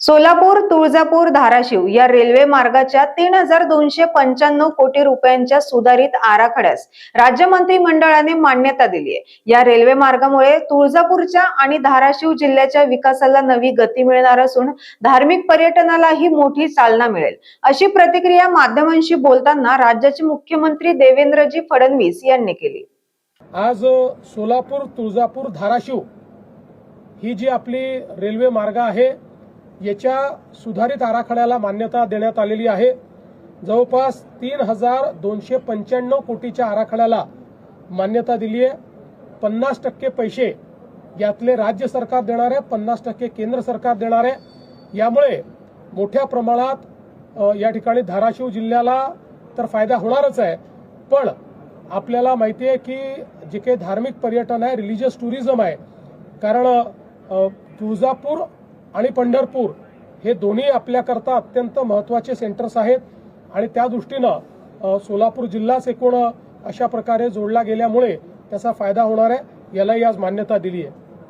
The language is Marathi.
सोलापूर तुळजापूर धाराशिव या रेल्वे मार्गाच्या तीन हजार दोनशे पंच्याण्णव कोटी रुपयांच्या सुधारित आराखड्यास राज्य मंत्रिमंडळाने मान्यता दिली आहे. या रेल्वे मार्गामुळे तुळजापूरच्या आणि धाराशिव जिल्ह्याच्या विकासाला नवी गती मिळणार असून धार्मिक पर्यटनालाही मोठी चालना मिळेल. अशी प्रतिक्रिया माध्यमांशी बोलताना राज्याचे मुख्यमंत्री देवेंद्रजी फडणवीस यांनी केली. आज सोलापूर तुळजापूर धाराशिव ही जी आपली रेल्वे मार्ग आहे याच्या सुधारित आराखड्याला मान्यता देण्यात आलेली आहे. जवळपास तीन हजार दोनशे पंच्याण्णव कोटीच्या आराखड्याला मान्यता दिली आहे. पन्नास टक्के पैसे यातले राज्य सरकार देणार आहे पन्नास टक्के केंद्र सरकार देणार आहे. यामुळे मोठ्या प्रमाणात या ठिकाणी धाराशिव जिल्ह्याला तर फायदा होणारच आहे. पण आपल्याला माहिती आहे की जे काही धार्मिक पर्यटन आहे रिलिजियस टुरिझम आहे. कारण तुळजापूर आणि पंढरपूर हे दोन्ही आपल्याकरता अत्यंत महत्त्वाचे सेंटर्स आहेत. आणि त्या दृष्टीनं सोलापूर जिल्हाच एकूण अशा प्रकारे जोडला गेल्यामुळे त्याचा फायदा होणार आहे. यालाही आज मान्यता दिली आहे